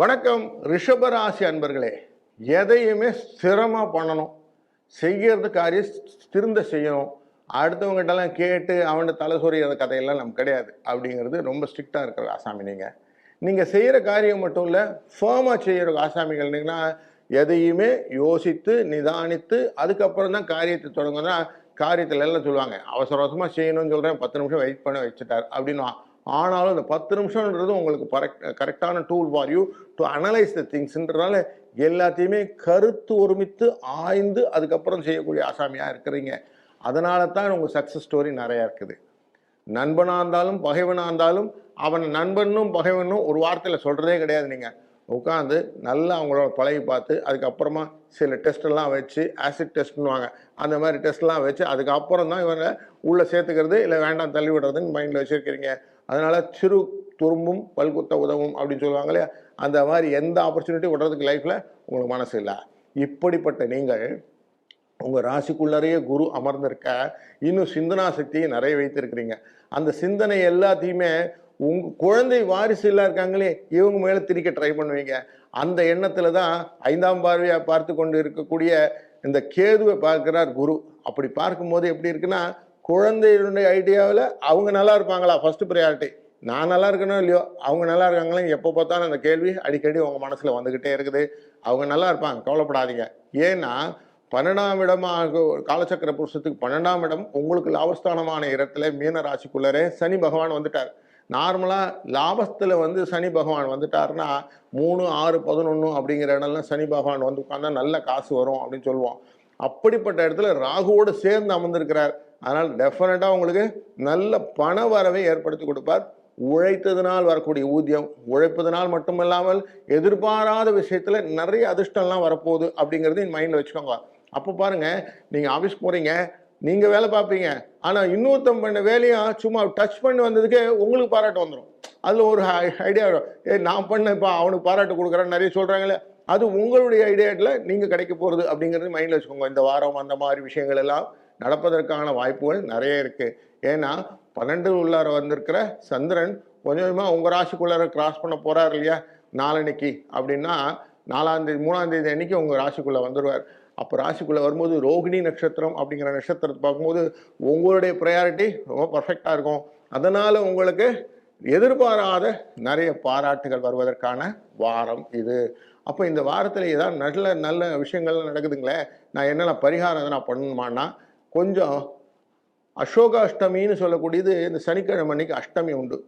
வணக்கம் ரிஷபராசி அன்பர்களே. எதையுமே ஸ்திரமாக பண்ணணும். செய்கிறது காரியம் திருந்த செய்யணும். அடுத்தவங்ககிட்டலாம் கேட்டு அவன்கிட்ட தலை சொறிகிற கதையெல்லாம் நமக்கு கிடையாது. அப்படிங்கிறது ரொம்ப ஸ்ட்ரிக்டாக இருக்கிற ஆசாமி நீங்கள் நீங்கள் செய்கிற காரியம் மட்டும் இல்லை ஃபேமாக செய்கிற ஆசாமிகள் நீங்கன்னா எதையுமே யோசித்து நிதானித்து அதுக்கப்புறம் தான் காரியத்தை தொடங்கினா காரியத்தில் எல்லாம் சொல்லுவாங்க அவசர அவசரமாக செய்யணும்னு சொல்கிறேன் பத்து நிமிஷம் வெயிட் பண்ண வச்சுட்டார் அப்படின்னு ஆனாலும் அந்த பத்து நிமிஷம்ன்றது உங்களுக்கு கரெக்ட் கரெக்டான tool for you to analyse the திங்ஸ்ன்றதுனால எல்லாத்தையுமே கருத்து ஒருமித்து ஆய்ந்து அதுக்கப்புறம் செய்யக்கூடிய ஆசாமியாக இருக்கிறீங்க. அதனால தான் உங்கள் சக்ஸஸ் ஸ்டோரி நிறையா இருக்குது. நண்பனாக இருந்தாலும் பகைவனாக இருந்தாலும் அவன் நண்பனும் பகைவனும் ஒரு வார்த்தையில் சொல்கிறதே கிடையாது நீங்கள் உட்காந்து நல்லா அவங்களோட பழகி பார்த்து அதுக்கப்புறமா சில டெஸ்ட்டெல்லாம் வச்சு ஆசிட் டெஸ்ட்னுவாங்க அந்த மாதிரி டெஸ்ட்லாம் வச்சு அதுக்கப்புறம் தான் இவங்க உள்ளே சேர்த்துக்கிறது இல்லை வேண்டாம் தள்ளி விடுறதுன்னு மைண்டில் வச்சுருக்கிறீங்க. அதனால் சிறு துரும்பும் பல்குத்த உதவும் அப்படின்னு சொல்லுவாங்க இல்லையா? அந்த மாதிரி எந்த ஆப்பர்ச்சுனிட்டி விடுறதுக்கு லைஃப்பில் உங்களுக்கு மனசு இல்லை. இப்படிப்பட்ட நீங்கள் உங்கள் ராசிக்குள்ளறையே குரு அமர்ந்திருக்க இன்னும் சிந்தனா சக்தியை நிறைய வைத்திருக்கிறீங்க. அந்த சிந்தனை எல்லாத்தையுமே உங்கள் குழந்தை வாரிசு எல்லாம் இருக்காங்களே இவங்க மேலே திரிக்க ட்ரை பண்ணுவீங்க. அந்த எண்ணத்தில் தான் ஐந்தாம் பார்வையாக பார்த்து கொண்டு இருக்கக்கூடிய இந்த கேதுவை பார்க்கிறார் குரு. அப்படி பார்க்கும்போது எப்படி இருக்குன்னா குழந்தைகளுடைய ஐடியாவில் அவங்க நல்லா இருப்பாங்களா? ஃபஸ்ட்டு ப்ரையாரிட்டி நான் நல்லா இருக்கணும் இல்லையோ? அவங்க நல்லா இருக்காங்களா? எப்போ பார்த்தாலும் அந்த கேள்வி அடிக்கடி உங்கள் மனசில் வந்துக்கிட்டே இருக்குது. அவங்க நல்லா இருப்பாங்க கவலைப்படாதீங்க. ஏன்னா பன்னெண்டாம் இடமாக காலச்சக்கர புருஷத்துக்கு பன்னெண்டாம் இடம் உங்களுக்கு லாபஸ்தானமான இடத்துல மீன ராசிக்குள்ளரே சனி பகவான் வந்துட்டார். நார்மலாக லாபத்தில் வந்து சனி பகவான் வந்துட்டாருன்னா மூணு ஆறு பதினொன்று அப்படிங்கிற இடம்லாம் சனி பகவான் வந்து உட்காந்தா நல்ல காசு வரும் அப்படின்னு சொல்லுவோம். அப்படிப்பட்ட இடத்துல ராகுவோடு சேர்ந்து அமர்ந்திருக்கிறார். அதனால் டெஃபினட்டாக உங்களுக்கு நல்ல பண வரவை ஏற்படுத்தி கொடுப்பார். உழைத்ததினால் வரக்கூடிய ஊதியம் உழைப்பதனால் மட்டுமல்லாமல் எதிர்பாராத விஷயத்தில் நிறைய அதிர்ஷ்டம்லாம் வரப்போகுது அப்படிங்கிறது என் மைண்டில் வச்சுக்கோங்க. அப்போ பாருங்க நீங்கள் ஆஃபீஸ் போகிறீங்க நீங்கள் வேலை பார்ப்பீங்க ஆனால் இன்னொருத்தன் பண்ண வேலையும் சும்மா டச் பண்ணி வந்ததுக்கே உங்களுக்கு பாராட்டு வந்துடும் அதில் ஒரு ஐடியா வரும். ஏ நான் பண்ண இப்போ அவனுக்கு பாராட்டு கொடுக்குறேன்னு நிறைய சொல்கிறாங்களே அது உங்களுடைய ஐடியாட்டில் நீங்கள் கிடைக்க போகிறது அப்படிங்கிறது மைண்டில் வச்சுக்கோங்க. இந்த வாரம் அந்த மாதிரி விஷயங்கள் எல்லாம் நடப்பதற்கான வாய்ப்புகள் நிறைய இருக்குது ஏன்னா பன்னெண்டு உள்ளார வந்திருக்கிற சந்திரன் கொஞ்சம் கொஞ்சமாக உங்கள் ராசிக்குள்ளார கிராஸ் பண்ண போகிறார் இல்லையா? நாளன்னைக்கு அப்படின்னா நாலாந்தேதி மூணாந்தேதி அன்னைக்கு உங்கள் ராசிக்குள்ளே வந்துடுவார் அப்போ ராசிக்குள்ளே வரும்போது ரோகிணி நட்சத்திரம் அப்படிங்கிற நட்சத்திரத்தை பார்க்கும்போது உங்களுடைய ப்ரையாரிட்டி ரொம்ப பர்ஃபெக்டாக இருக்கும். அதனால் உங்களுக்கு எதிர்பாராத நிறைய பாராட்டுகள் வருவதற்கான வாரம் இது. அப்போ இந்த வாரத்தில் ஏதாவது நல்ல நல்ல விஷயங்கள்லாம் நடக்குதுங்களே? நான் என்னென்ன பரிகாரம் எதனா பண்ணணுமான்னா கொஞ்சம் அசோக அஷ்டமின்னு சொல்லக்கூடியது இந்த சனிக்கிழமை அன்னைக்கு அஷ்டமி உண்டு.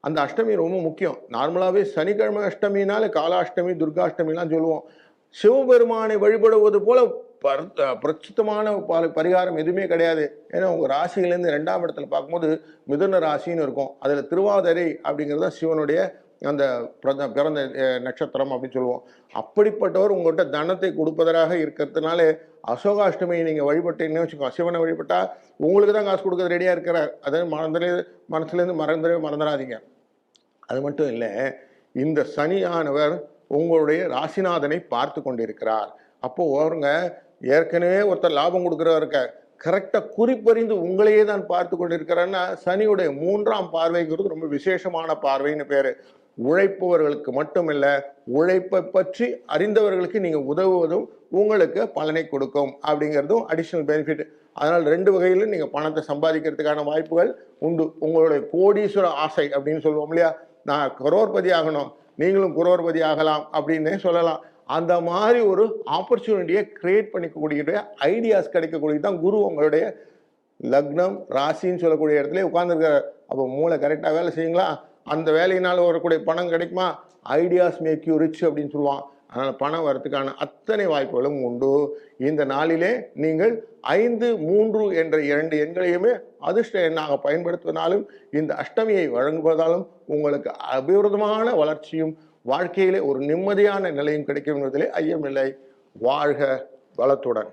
அந்த அஷ்டமி ரொம்ப முக்கியம். நார்மலாகவே சனிக்கிழமை அஷ்டமினால காலாஷ்டமி துர்காஷ்டமிலாம் சொல்லுவோம். சிவபெருமானை வழிபடுவது போல பர் பிரசித்தமான பரிகாரம் எதுவுமே கிடையாது. ஏன்னா உங்கள் ராசியிலேருந்து ரெண்டாம் இடத்துல பார்க்கும்போது மிதுன ராசின்னு இருக்கும். அதில் திருவாதிரை அப்படிங்கிறது தான் சிவனுடைய அந்த பிரத பிறந்த நட்சத்திரம் அப்படின்னு சொல்லுவோம். அப்படிப்பட்டவர் உங்கள்கிட்ட தனத்தை கொடுப்பதற்காக இருக்கிறதுனால அசோகாஷ்டமியை நீங்கள் வழிபட்டீங்கன்னு வச்சுக்கோ சிவனை வழிபட்டா உங்களுக்கு தான் காசு கொடுக்க ரெடியாக இருக்கிறார். அதை மறந்துலே மனசுலேருந்து மறந்துடவே மறந்துடாதீங்க. அது மட்டும் இல்லை இந்த சனியானவர் உங்களுடைய ராசிநாதனை பார்த்து கொண்டிருக்கிறார். அப்போது ஒருங்க ஏற்கனவே ஒருத்தர் லாபம் கொடுக்குறவர் இருக்க கரெக்டாக குறிப்பறிந்து உங்களையே தான் பார்த்து கொண்டிருக்கிறாருன்னா சனியுடைய மூன்றாம் பார்வைங்கிறது ரொம்ப விசேஷமான பார்வைன்னு பேர். உழைப்பவர்களுக்கு மட்டுமில்லை உழைப்பை பற்றி அறிந்தவர்களுக்கு நீங்கள் உதவுவதும் உங்களுக்கு பலனை கொடுக்கும் அப்படிங்கிறதும் அடிஷ்னல் பெனிஃபிட் அதனால் ரெண்டு வகையிலும் நீங்கள் பணத்தை சம்பாதிக்கிறதுக்கான வாய்ப்புகள் உண்டு. உங்களுடைய கோடீஸ்வர ஆசை அப்படின்னு சொல்லுவோம் இல்லையா? நான் கரோர்பதி ஆகணும் நீங்களும் குரோர்பதி ஆகலாம் அப்படின்னு சொல்லலாம். அந்த மாதிரி ஒரு ஆப்பர்ச்சுனிட்டியை கிரியேட் பண்ணிக்கக்கூடிய ஐடியாஸ் கிடைக்கக்கூடிய தான் குரு உங்களுடைய லக்னம் ராசின்னு சொல்லக்கூடிய இடத்துல உட்காந்துருக்க அப்போ மூளை கரெக்டாக வேலை செய்யுங்களா? அந்த வேலையினால் வரக்கூடிய பணம் கிடைக்குமா? ஐடியாஸ் மேக் யூ ரிச் அப்படின்னு சொல்லுவான். அதனால் பணம் வரத்துக்கான அத்தனை வாய்ப்புகளும் உண்டு. இந்த நாளிலே நீங்கள் ஐந்து மூன்று என்ற இரண்டு எண்களையுமே அதிர்ஷ்ட எண்ணாக பயன்படுத்துவதாலும் இந்த அஷ்டமியை வழங்குவதாலும் உங்களுக்கு அபிவிருதமான வளர்ச்சியும் வாழ்க்கையிலே ஒரு நிம்மதியான நிலையும் கிடைக்கும் என்பதிலே ஐயமில்லை. வாழ்க வளத்துடன்.